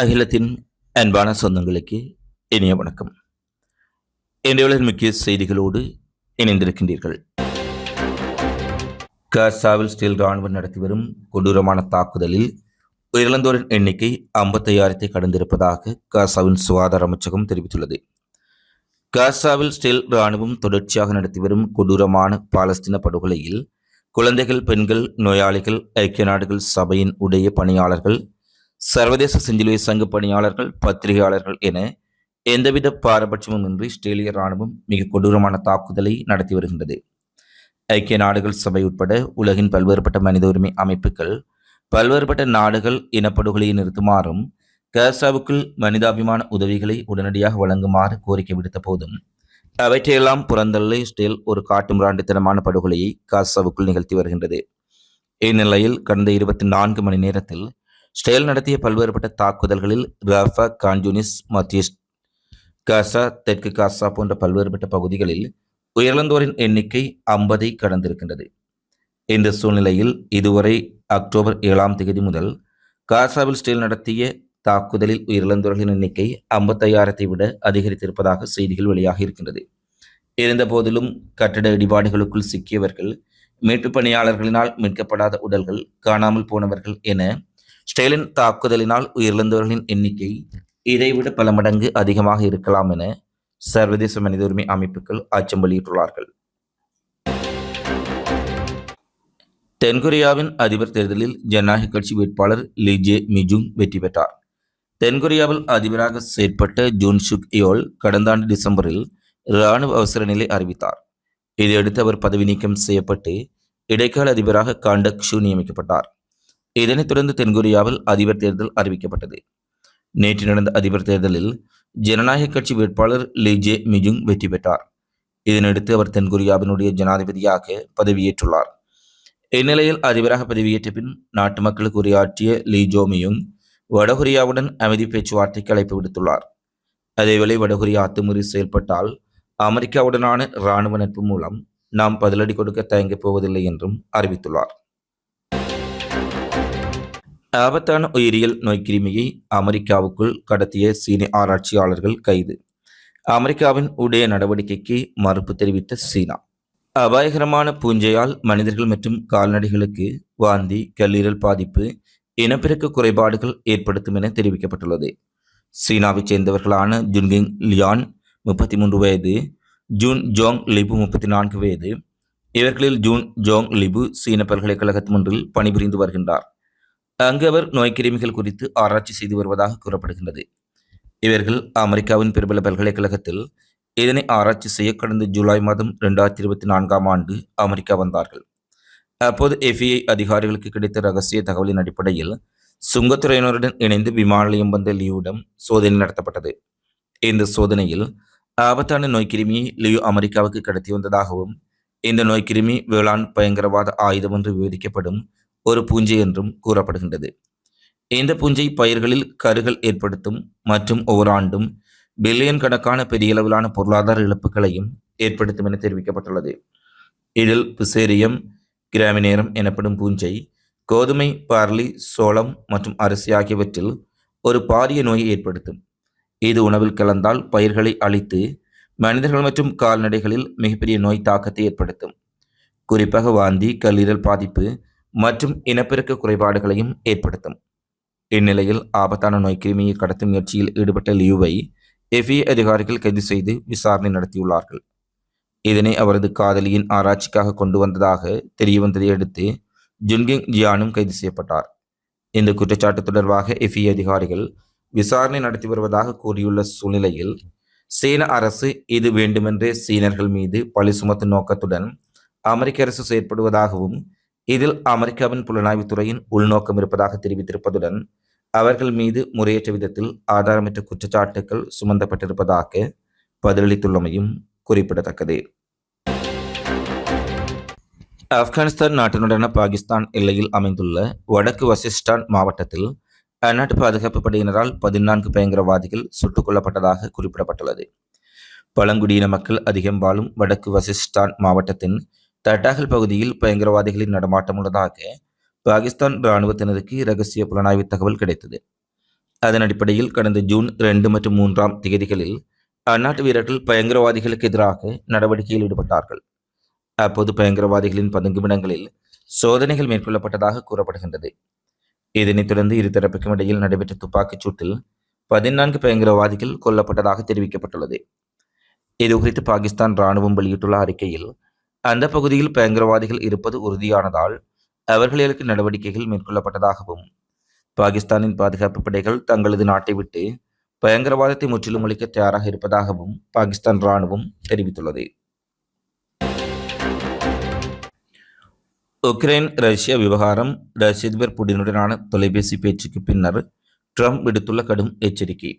அகிலத்தின் அன்பான சொந்தங்களுக்கு இனிய வணக்கம். இன்றைய முக்கிய செய்திகளோடு இணைந்திருக்கின்றீர்கள். காசாவில் ஸ்டீல் ராணுவம் நடத்தி வரும் கொடூரமான தாக்குதலில் உயிரிழந்தோரின் எண்ணிக்கை ஐம்பத்தையாயிரத்தை கடந்திருப்பதாக காசாவின் சுகாதார அமைச்சகம் தெரிவித்துள்ளது. காசாவில் ஸ்டீல் ராணுவம் தொடர்ச்சியாக நடத்தி வரும் கொடூரமான பாலஸ்தீன படுகொலையில் குழந்தைகள் பெண்கள் நோயாளிகள் ஐக்கிய நாடுகள் சபையின் உடைய பணியாளர்கள் சர்வதேச செஞ்சிலுவை சங்க பணியாளர்கள் பத்திரிகையாளர்கள் என எந்தவித பாரபட்சமும் இன்றி இஸ்ரேலிய ராணுவம் மிக கொடூரமான தாக்குதலை நடத்தி வருகின்றது. ஐக்கிய நாடுகள் சபை உட்பட உலகின் பல்வேறுபட்ட மனித உரிமை அமைப்புகள் பல்வேறுபட்ட நாடுகள் இனப்படுகொலையை நிறுத்துமாறும் காசாவுக்குள் மனிதாபிமான உதவிகளை உடனடியாக வழங்குமாறு கோரிக்கை விடுத்த போதும் அவற்றையெல்லாம் புறந்தள்ளி ஸ்டேல் ஒரு காட்டுமிராண்டித்தனமான படுகொலையை காசாவுக்குள் நிகழ்த்தி வருகின்றது. இந்நிலையில் கடந்த இருபத்தி நான்கு மணி நேரத்தில் ஸ்டேல் நடத்திய பல்வேறுபட்ட தாக்குதல்களில் ரஃபா கான்ஜூனிஸ் மத்திய காசா தெற்கு காசா போன்ற பல்வேறுபட்ட பகுதிகளில் உயிரிழந்தோரின் எண்ணிக்கை ஐம்பதை கடந்திருக்கின்றது. இந்த சூழ்நிலையில் இதுவரை அக்டோபர் ஏழாம் தேதி முதல் காசாவில் ஸ்டேல் நடத்திய தாக்குதலில் உயிரிழந்தவர்களின் எண்ணிக்கை ஐம்பத்தையாயிரத்தை விட அதிகரித்திருப்பதாக செய்திகள் வெளியாக இருக்கின்றது. இருந்தபோதிலும் கட்டட இடிபாடுகளுக்குள் சிக்கியவர்கள் மீட்பு பணியாளர்களினால் மீட்கப்படாத உடல்கள் காணாமல் போனவர்கள் என ஸ்டேலின் தாக்குதலினால் உயிரிழந்தவர்களின் எண்ணிக்கை இதைவிட பல மடங்கு அதிகமாக இருக்கலாம் என சர்வதேச மனித உரிமை அமைப்புகள் அச்சம் வெளியிட்டுள்ளார்கள். தென்கொரியாவின் அதிபர் தேர்தலில் ஜனநாயக கட்சி வேட்பாளர் லிஜே மிஜுங் வெற்றி பெற்றார். தென்கொரியாவில் அதிபராக செயற்பட்ட ஜூன் சுக் யோல் கடந்த ஆண்டு டிசம்பரில் இராணுவ அவசர நிலை அறிவித்தார். இதையடுத்து அவர் பதவி நீக்கம் செய்யப்பட்டு இடைக்கால அதிபராக காண்டக் ஷூ நியமிக்கப்பட்டார். இதனைத் தொடர்ந்து தென்கொரியாவில் அதிபர் தேர்தல் அறிவிக்கப்பட்டது. நேற்று நடந்த அதிபர் தேர்தலில் ஜனநாயக கட்சி வேட்பாளர் லிஜே மிஜுங் வெற்றி பெற்றார். இதனையடுத்து அவர் தென்கொரியாவினுடைய ஜனாதிபதியாக பதவியேற்றுள்ளார். இந்நிலையில் அதிபராக பதவியேற்ற பின் நாட்டு மக்களுக்கு உரையாற்றிய லீ ஜோ மியுங் வடகொரியாவுடன் அமைதி பேச்சுவார்த்தைக்கு அழைப்பு விடுத்துள்ளார். அதேவேளை வடகொரியா அத்துமீறி செயல்பட்டால் அமெரிக்காவுடனான இராணுவ நட்பு மூலம் நாம் பதிலடி கொடுக்க தயங்கப் போவதில்லை என்றும் அறிவித்துள்ளார். ஆபத்தான உயிரியல் நோய்க்கிருமியை அமெரிக்காவுக்குள் கடத்திய சீன ஆராய்ச்சியாளர்கள் கைது. அமெரிக்காவின் உடைய நடவடிக்கைக்கு மறுப்பு தெரிவித்த சீனா. அபாயகரமான பூஞ்சையால் மனிதர்கள் மற்றும் கால்நடைகளுக்கு வாந்தி கல்லீரல் பாதிப்பு இனப்பெருக்க குறைபாடுகள் ஏற்படுத்தும் என தெரிவிக்கப்பட்டுள்ளது. சீனாவைச் சேர்ந்தவர்களான ஜுன்கிங் லியான் முப்பத்தி மூன்று வயது ஜூன் ஜோங் லிபு முப்பத்தி நான்கு வயது. இவர்களில் ஜூன் ஜோங் லிபு சீன பல்கலைக்கழகத்தின் ஒன்றில் பணிபுரிந்து வருகின்றார். அங்கு அவர் நோய்க்கிருமிகள் குறித்து ஆராய்ச்சி செய்து வருவதாக கூறப்படுகின்றது. இவர்கள் அமெரிக்காவின் பிரபல பல்கலைக்கழகத்தில் இதனை ஆராய்ச்சி செய்ய கடந்த ஜூலை மாதம் இரண்டாயிரத்தி இருபத்தி நான்காம் ஆண்டு அமெரிக்கா வந்தார்கள். அப்போது எஃப்ஐஐ அதிகாரிகளுக்கு கிடைத்த ரகசிய தகவலின் அடிப்படையில் சுங்கத்துறையினருடன் இணைந்து விமான நிலையம் வந்த லியூடம் சோதனை நடத்தப்பட்டது. இந்த சோதனையில் ஆபத்தான நோய்க்கிருமியை லியூ அமெரிக்காவுக்கு கடத்தி வந்ததாகவும் இந்த நோய்க்கிருமி வேளாண் பயங்கரவாத ஆயுதம் என்று விவரிக்கப்படும் ஒரு பூஞ்சை என்றும் கூறப்படுகின்றது. இந்த பூஞ்சை பயிர்களில் கருகள் ஏற்படுத்தும் மற்றும் ஒவ்வொரு ஆண்டும் பில்லியன் கணக்கான பெரிய அளவிலான பொருளாதார இழப்புகளையும் ஏற்படுத்தும் என தெரிவிக்கப்பட்டுள்ளது. இதில் பிசேரியம் கிராமினேரம் எனப்படும் பூஞ்சை கோதுமை பார்லி சோளம் மற்றும் அரிசி ஆகியவற்றில் ஒரு பாரிய நோயை ஏற்படுத்தும். இது உணவில் கலந்தால் பயிர்களை அழித்து மனிதர்கள் மற்றும் கால்நடைகளில் மிகப்பெரிய நோய் தாக்கத்தை ஏற்படுத்தும். குறிப்பாக வாந்தி கல்லீரல் பாதிப்பு மற்றும் இனப்பெருக்க குறைபாடுகளையும் ஏற்படுத்தும். இந்நிலையில் ஆபத்தான நோய் கிருமியை கடத்தும் முயற்சியில் ஈடுபட்ட லியூவை எஃப்ஏ அதிகாரிகள் கைது செய்து விசாரணை நடத்தியுள்ளார்கள். இதனை அவரது காதலியின் ஆராய்ச்சிக்காக கொண்டு வந்ததாக தெரியவந்ததை அடுத்து ஜுன்கிங் ஜியானும் கைது செய்யப்பட்டார். இந்த குற்றச்சாட்டு தொடர்பாக எஃப்இ அதிகாரிகள் விசாரணை நடத்தி வருவதாக கூறியுள்ள சூழ்நிலையில் சீன அரசு இது வேண்டுமென்றே சீனர்கள் மீது பழி சுமத்தும் நோக்கத்துடன் அமெரிக்க அரசு செயற்படுவதாகவும் இதில் அமெரிக்காவின் புலனாய்வுத்துறையின் உள்நோக்கம் இருப்பதாக தெரிவித்திருப்பதுடன் அவர்கள் மீது முறையற்ற விதத்தில் ஆதாரமற்ற குற்றச்சாட்டுகள் சுமந்தப்பட்டிருப்பதாக பதிலளித்துள்ளமையும் குறிப்பிடத்தக்கது. ஆப்கானிஸ்தான் நாட்டினுடன பாகிஸ்தான் எல்லையில் அமைந்துள்ள வடக்கு வசிஸ்டான் மாவட்டத்தில் அந்நாட்டு பாதுகாப்பு படையினரால் பதினான்கு பயங்கரவாதிகள் சுட்டுக் கொல்லப்பட்டதாக குறிப்பிடப்பட்டுள்ளது. பழங்குடியின மக்கள் அதிகம் வாழும் வடக்கு வசிஸ்டான் மாவட்டத்தின் தட்டாகல் பகுதியில் பயங்கரவாதிகளின் நடமாட்டம் உள்ளதாக பாகிஸ்தான் இராணுவத்தினருக்கு இரகசிய புலனாய்வு தகவல் கிடைத்தது. அதன் அடிப்படையில் கடந்த ஜூன் இரண்டு மற்றும் மூன்றாம் தேதிகளில் அந்நாட்டு வீரர்கள் பயங்கரவாதிகளுக்கு எதிராக நடவடிக்கையில் ஈடுபட்டார்கள். அப்போது பயங்கரவாதிகளின் பதுங்குமிடங்களில் சோதனைகள் மேற்கொள்ளப்பட்டதாக கூறப்படுகின்றது. இதனைத் தொடர்ந்து இருதரப்புக்கும் இடையில் நடைபெற்ற துப்பாக்கிச் சூட்டில் பதினான்கு பயங்கரவாதிகள் கொல்லப்பட்டதாக தெரிவிக்கப்பட்டுள்ளது. இதுகுறித்து பாகிஸ்தான் ராணுவம் வெளியிட்டுள்ள அறிக்கையில் அந்த பகுதியில் பயங்கரவாதிகள் இருப்பது உறுதியானதால் அவர்களுக்கு நடவடிக்கைகள் மேற்கொள்ளப்பட்டதாகவும் பாகிஸ்தானின் பாதுகாப்பு படைகள் தங்களது நாட்டை விட்டு பயங்கரவாதத்தை முற்றிலும் ஒழிக்க தயாராக இருப்பதாகவும் பாகிஸ்தான் ராணுவம் தெரிவித்துள்ளது. உக்ரைன் ரஷ்ய விவகாரம் ரஷ்ய அதிபர் புடினுடனான தொலைபேசி பேச்சுக்கு பின்னர் ட்ரம்ப் விடுத்துள்ள கடும் எச்சரிக்கை.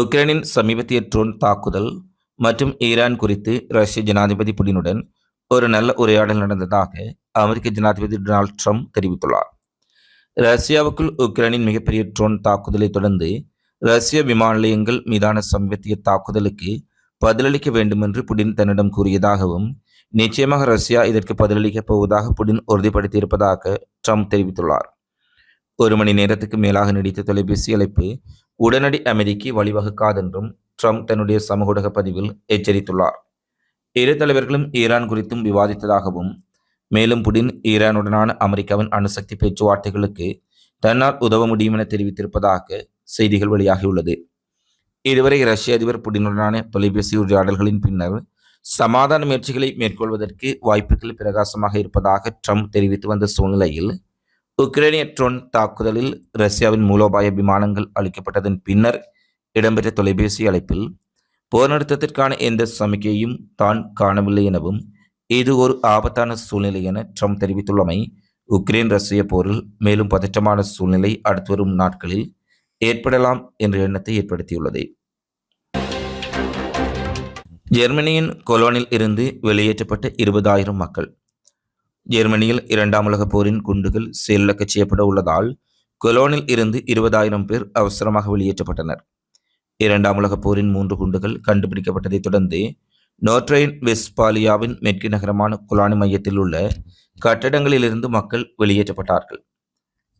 உக்ரைனின் சமீபத்திய ட்ரோன் தாக்குதல் மற்றும் ஈரான் குறித்து ரஷ்ய ஜனாதிபதி புடினுடன் ஒரு நல்ல உரையாடல் நடந்ததாக அமெரிக்க ஜனாதிபதி டொனால்ட் ட்ரம்ப் தெரிவித்துள்ளார். ரஷ்யாவுக்குள் உக்ரைனின் மிகப்பெரிய ட்ரோன் தாக்குதலை தொடர்ந்து ரஷ்ய விமான நிலையங்கள் மீதான சமீபத்திய தாக்குதலுக்கு பதிலளிக்க வேண்டும் என்று புடின் தன்னிடம் கூறியதாகவும் நிச்சயமாக ரஷ்யா இதற்கு பதிலளிக்கப் போவதாக புடின் உறுதிப்படுத்தியிருப்பதாக ட்ரம்ப் தெரிவித்துள்ளார். ஒரு மணி நேரத்துக்கு மேலாக நீடித்த தொலைபேசி அழைப்பு உடனடி அமைதிக்கு வழிவகுக்காதென்றும் ட்ரம்ப் தன்னுடைய சமூக ஊடக பதிவில் எச்சரித்துள்ளார். இரு தலைவர்களும் ஈரான் குறித்தும் விவாதித்ததாகவும் மேலும் புடின் ஈரானுடனான அமெரிக்காவின் அணுசக்தி பேச்சுவார்த்தைகளுக்கு தன்னால் உதவ முடியும் என தெரிவித்திருப்பதாக செய்திகள் வெளியாகியுள்ளது. இதுவரை ரஷ்ய அதிபர் புடினுடனான தொலைபேசி உரையாடல்களின் பின்னர் சமாதான முயற்சிகளை மேற்கொள்வதற்கு வாய்ப்புகள் பிரகாசமாக இருப்பதாக ட்ரம்ப் தெரிவித்து வந்த சூழ்நிலையில் உக்ரைனிய ட்ரோன் தாக்குதலில் ரஷ்யாவின் மூலோபாய விமானங்கள் அளிக்கப்பட்டதன் பின்னர் இடம்பெற்ற தொலைபேசி அழைப்பில் போர் நிறுத்தத்திற்கான எந்த சமிக்கையும் தான் காணவில்லை எனவும் இது ஒரு ஆபத்தான சூழ்நிலை என ட்ரம்ப் தெரிவித்துள்ளமை உக்ரைன் ரஷ்ய போரில் மேலும் பதற்றமான சூழ்நிலை அடுத்து வரும் நாட்களில் ஏற்படலாம் என்ற எண்ணத்தை ஏற்படுத்தியுள்ளது. ஜெர்மனியின் கொலோனில் இருந்து வெளியேற்றப்பட்ட இருபதாயிரம் மக்கள். ஜெர்மனியில் இரண்டாம் உலகப் போரின் குண்டுகள் செயலிழக்கச் செய்யப்பட உள்ளதால் கொலோனில் இருந்து இருபதாயிரம் பேர் அவசரமாக வெளியேற்றப்பட்டனர். இரண்டாம் உலகப் போரின் மூன்று குண்டுகள் கண்டுபிடிக்கப்பட்டதைத் தொடர்ந்து நோட்ரைன் வெஸ்பாலியாவின் மேற்கு நகரமான குலானி மையத்தில் உள்ள கட்டடங்களிலிருந்து மக்கள் வெளியேற்றப்பட்டார்கள்.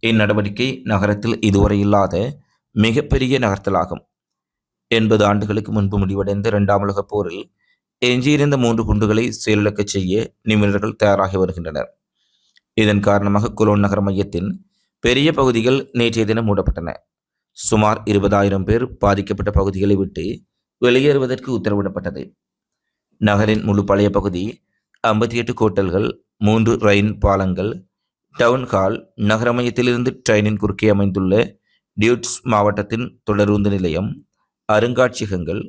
இந்நடவடிக்கை நகரத்தில் இதுவரை இல்லாத மிகப்பெரிய நகர்த்தலாகும். எண்பது ஆண்டுகளுக்கு முன்பு முடிவடைந்த இரண்டாம் உலகப் போரில் எஞ்சியிருந்த மூன்று குண்டுகளை செயலிழக்கச் செய்ய நிபுணர்கள் தயாராகி வருகின்றனர். இதன் காரணமாக குலோன் நகர மையத்தின் பெரிய பகுதிகள் நேற்றைய தினம் மூடப்பட்டன. சுமார் இருபதாயிரம் பேர் பாதிக்கப்பட்ட பகுதிகளை விட்டு வெளியேறுவதற்கு உத்தரவிடப்பட்டது. நகரின் முழு பழைய பகுதி ஐம்பத்தி எட்டு கோட்டல்கள் மூன்று ரயின் பாலங்கள் டவுன் ஹால் நகர மையத்திலிருந்து ட்ரெயினின் குறுக்கே அமைந்துள்ள டியூட்ஸ் மாவட்டத்தின் தொடருந்து நிலையம் அருங்காட்சியகங்கள்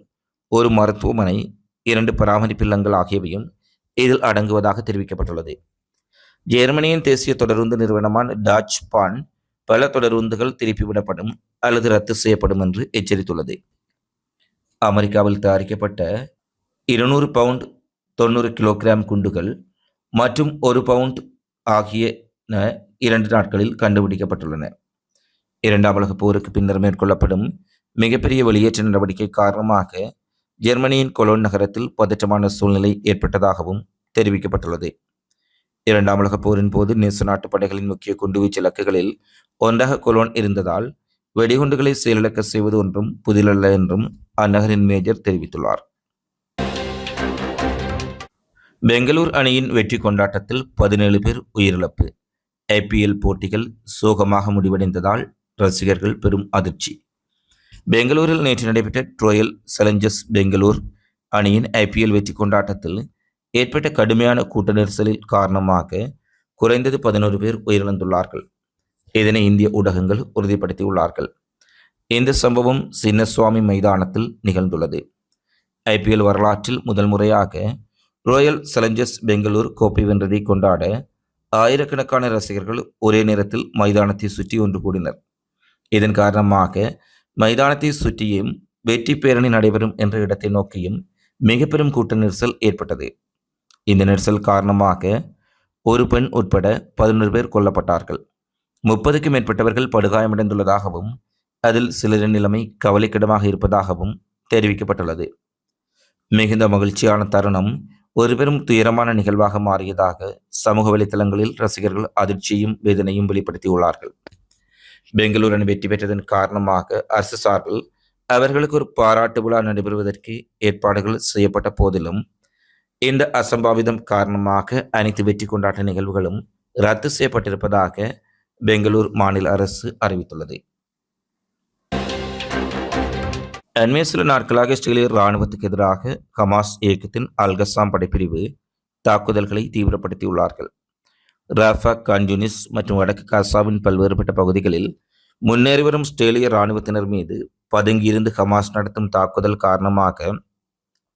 ஒரு மருத்துவமனை இரண்டு பராமரிப்பு இல்லங்கள் ஆகியவையும் இதில் அடங்குவதாக தெரிவிக்கப்பட்டுள்ளது. ஜெர்மனியின் தேசிய தொடருந்து நிறுவனமான டாச் பான் பல தொடருந்துகள் திருப்பிவிடப்படும் அல்லது ரத்து செய்யப்படும் என்று எச்சரித்துள்ளது. அமெரிக்காவில் தயாரிக்கப்பட்ட இருநூறு பவுண்ட் தொண்ணூறு கிலோகிராம் குண்டுகள் மற்றும் ஒரு பவுண்ட் ஆகியன இரண்டு நாட்களில் கண்டுபிடிக்கப்பட்டுள்ளன. இரண்டாம் உலகப் போருக்கு பின்னர் மேற்கொள்ளப்படும் மிகப்பெரிய வெளியேற்ற நடவடிக்கை காரணமாக ஜெர்மனியின் கொலோன் நகரத்தில் பதற்றமான சூழ்நிலை ஏற்பட்டதாகவும் தெரிவிக்கப்பட்டுள்ளது. இரண்டாம் உலகப் போரின் போது நேச நாட்டு படைகளின் முக்கிய குண்டுவீச்சு இலக்குகளில் ஒன்றாக கொலோன் இருந்ததால் வெடிகுண்டுகளை செயலிழக்க செய்வது ஒன்றும் புதிலல்ல என்றும் அந்நகரின் மேஜர் தெரிவித்துள்ளார். பெங்களூர் அணியின் வெற்றி கொண்டாட்டத்தில் பதினேழு பேர் உயிரிழப்பு. ஐபிஎல் போட்டிகள் சோகமாக முடிவடைந்ததால் ரசிகர்கள் பெரும் அதிர்ச்சி. பெங்களூரில் நேற்று நடைபெற்ற ட்ரோயல் சேலஞ்சர்ஸ் பெங்களூர் அணியின் ஐபிஎல் வெற்றி கொண்டாட்டத்தில் ஏற்பட்ட கடுமையான கூட்ட நெரிசலில் காரணமாக குறைந்தது பதினோரு பேர் உயிரிழந்துள்ளார்கள். இதனை இந்திய ஊடகங்கள் உறுதிப்படுத்தியுள்ளார்கள். இந்த சம்பவம் சின்னசுவாமி மைதானத்தில் நிகழ்ந்துள்ளது. ஐபிஎல் வரலாற்றில் முதல் முறையாக ராயல் சேலஞ்சர்ஸ் பெங்களூர் கோப்பை வென்றதை கொண்டாட ஆயிரக்கணக்கான ரசிகர்கள் ஒரே நேரத்தில் மைதானத்தை சுற்றி ஒன்று கூடினர். இதன் காரணமாக மைதானத்தை சுற்றியும் வெற்றி பேரணி நடைபெறும் என்ற இடத்தை நோக்கியும் மிக பெரும் கூட்ட நெரிசல் ஏற்பட்டது. இந்த நெரிசல் காரணமாக ஒரு பெண் உட்பட பதினொரு பேர் கொல்லப்பட்டார்கள். முப்பதுக்கும் மேற்பட்டவர்கள் படுகாயமடைந்துள்ளதாகவும் அதில் சிலரின் நிலைமை கவலைக்கிடமாக இருப்பதாகவும் தெரிவிக்கப்பட்டுள்ளது. மிகுந்த மகிழ்ச்சியான தருணம் ஒரு பெரும் துயரமான நிகழ்வாக மாறியதாக சமூக வலைத்தளங்களில் ரசிகர்கள் அதிர்ச்சியும் வேதனையும் வெளிப்படுத்தியுள்ளார்கள். பெங்களூர் அணி வெற்றி பெற்றதன் காரணமாக அரசு சார்பில் அவர்களுக்கு ஒரு பாராட்டு விழா நடைபெறுவதற்கு ஏற்பாடுகள் செய்யப்பட்ட போதிலும் இந்த அசம்பாவிதம் காரணமாக அனைத்து வெற்றி கொண்டாட்ட நிகழ்வுகளும் ரத்து செய்யப்பட்டிருப்பதாக பெங்களூர் மாநில அரசு அறிவித்துள்ளது. அண்மைய சில நாட்களாக இஸ்ரேலிய இராணுவத்துக்கு எதிராக ஹமாஸ் இயக்கத்தின் அல்கசாம் படைப்பிரிவு தாக்குதல்களை தீவிரப்படுத்தியுள்ளார்கள். ராஃபா கான்யூனிஸ் மற்றும் வடக்கு காசாவின் பல்வேறுபட்ட பகுதிகளில் முன்னேறி வரும் இஸ்ரேலிய இராணுவத்தினர் மீது பதுங்கியிருந்து ஹமாஸ் நடத்தும் தாக்குதல் காரணமாக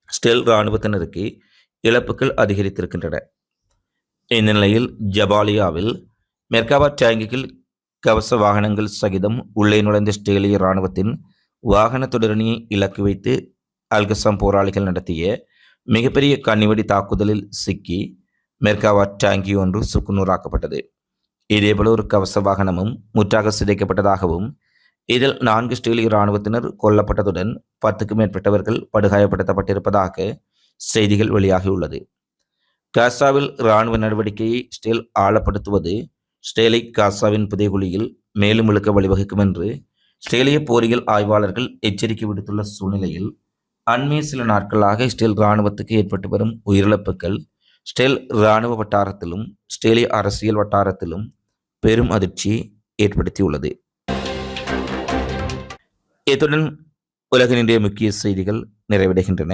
ஸ்டெல் இராணுவத்தினருக்கு இழப்புகள் அதிகரித்திருக்கின்றன. இந்த நிலையில் ஜபாலியாவில் மெர்காவா டேங்கிகள் கவச வாகனங்கள் சகிதம் உள்ளே நுழைந்த இஸ்ரேலிய இராணுவத்தின் வாகன தொடரணியை இலக்கு வைத்து அல்கசாம் போராளிகள் நடத்திய மிகப்பெரிய கண்ணிவெடி தாக்குதலில் சிக்கி மெர்காவா டேங்கி ஒன்று சுக்குநூறாக்கப்பட்டது. இதேபோல ஒரு கவச வாகனமும் முற்றாக சிதைக்கப்பட்டதாகவும் இதில் நான்கு இஸ்ரேலிய இராணுவத்தினர் கொல்லப்பட்டதுடன் பத்துக்கும் மேற்பட்டவர்கள் படுகாயப்படுத்தப்பட்டிருப்பதாக செய்திகள் வெளியாகியுள்ளது காசாவில் இராணுவ நடவடிக்கையை ஸ்டேல் ஆழப்படுத்துவது ஸ்டேலை காசாவின் புதைகுழியில் மேலும் இழுக்க வழிவகுக்கும் என்று ஸ்டேலிய போரியல் ஆய்வாளர்கள் எச்சரிக்கை விடுத்துள்ள சூழ்நிலையில் அண்மைய சில நாட்களாக ஸ்டேல் இராணுவத்துக்கு ஏற்பட்டு வரும் உயிரிழப்புகள் ஸ்டேல் இராணுவ வட்டாரத்திலும் ஸ்டேலிய அரசியல் வட்டாரத்திலும் பெரும் அதிர்ச்சி ஏற்படுத்தியுள்ளது. இத்துடன் உலகினுடைய முக்கிய செய்திகள் நிறைவடைகின்றன.